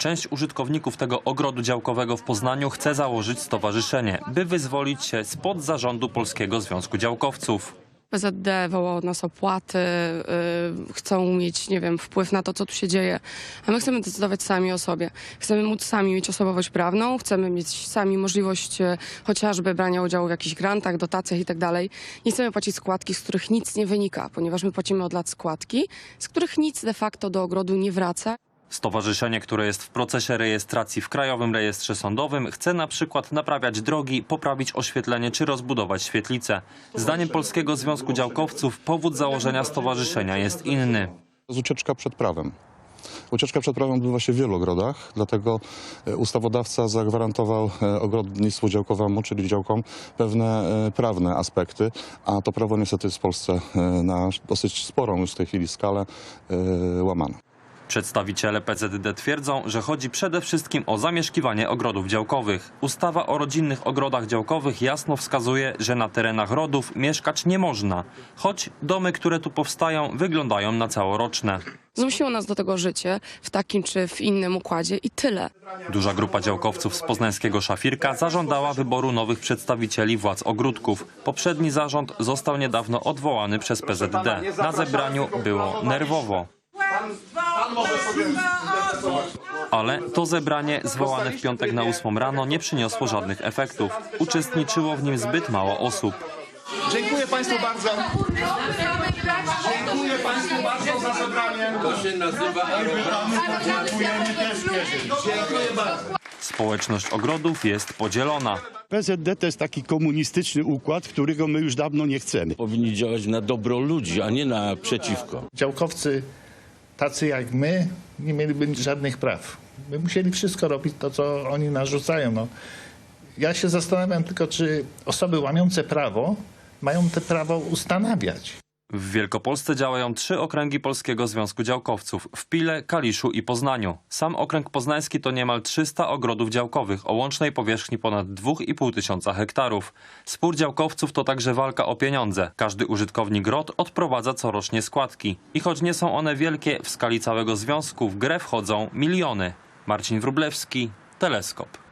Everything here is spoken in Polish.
Część użytkowników tego ogrodu działkowego w Poznaniu chce założyć stowarzyszenie, by wyzwolić się spod zarządu Polskiego Związku Działkowców. PZD woła od nas opłaty, yy, chcą mieć, nie wiem, wpływ na to, co tu się dzieje. A my chcemy decydować sami o sobie. Chcemy móc sami mieć osobowość prawną, chcemy mieć sami możliwość e, chociażby brania udziału w jakichś grantach, dotacjach i tak dalej. Nie chcemy płacić składki, z których nic nie wynika, ponieważ my płacimy od lat składki, z których nic de facto do ogrodu nie wraca. Stowarzyszenie, które jest w procesie rejestracji w Krajowym Rejestrze Sądowym, chce na przykład naprawiać drogi, poprawić oświetlenie czy rozbudować świetlice. Zdaniem Polskiego Związku Działkowców powód założenia stowarzyszenia jest inny. To jest ucieczka przed prawem. Ucieczka przed prawem odbywa się w wielu ogrodach, dlatego e, ustawodawca zagwarantował e, ogrodnictwu działkowemu, czyli działkom, pewne e, prawne aspekty, a to prawo niestety jest w Polsce na dosyć sporą już w tej chwili skalę łamane. Przedstawiciele PZD twierdzą, że chodzi przede wszystkim o zamieszkiwanie ogrodów działkowych. Ustawa o rodzinnych ogrodach działkowych jasno wskazuje, że na terenach rodów mieszkać nie można, choć domy, które tu powstają, wyglądają na całoroczne. Zmusiło nas do tego życie w takim czy w innym układzie i tyle. Duża grupa działkowców z poznańskiego Szafirka zażądała wyboru nowych przedstawicieli władz ogródków. Poprzedni zarząd został niedawno odwołany przez PZD. Na zebraniu było nerwowo. Ale to zebranie zwołane w piątek na ósmą rano nie przyniosło żadnych efektów. Uczestniczyło w nim zbyt mało osób. Dziękuję Państwu bardzo. Dziękuję Państwu bardzo za zebranie. To się nazywa arogancja. Dziękujemy też Dziękuję bardzo. Społeczność ogrodów jest podzielona. PZD to jest taki komunistyczny układ, którego my już dawno nie chcemy. Powinni działać na dobro ludzi, a nie na przeciwko. Działkowcy tacy jak my nie mieliby żadnych praw. My musieli wszystko robić to, co oni narzucają. No. Ja się zastanawiam tylko, czy osoby łamiące prawo mają te prawo ustanawiać. W Wielkopolsce działają trzy okręgi Polskiego Związku Działkowców w Pile, Kaliszu i Poznaniu. Sam okręg poznański to niemal 300 ogrodów działkowych o łącznej powierzchni ponad 2,5 tysiąca hektarów. Spór działkowców to także walka o pieniądze. Każdy użytkownik grot odprowadza corocznie składki. I choć nie są one wielkie, w skali całego związku w grę wchodzą miliony. Marcin Wrublewski, Teleskop.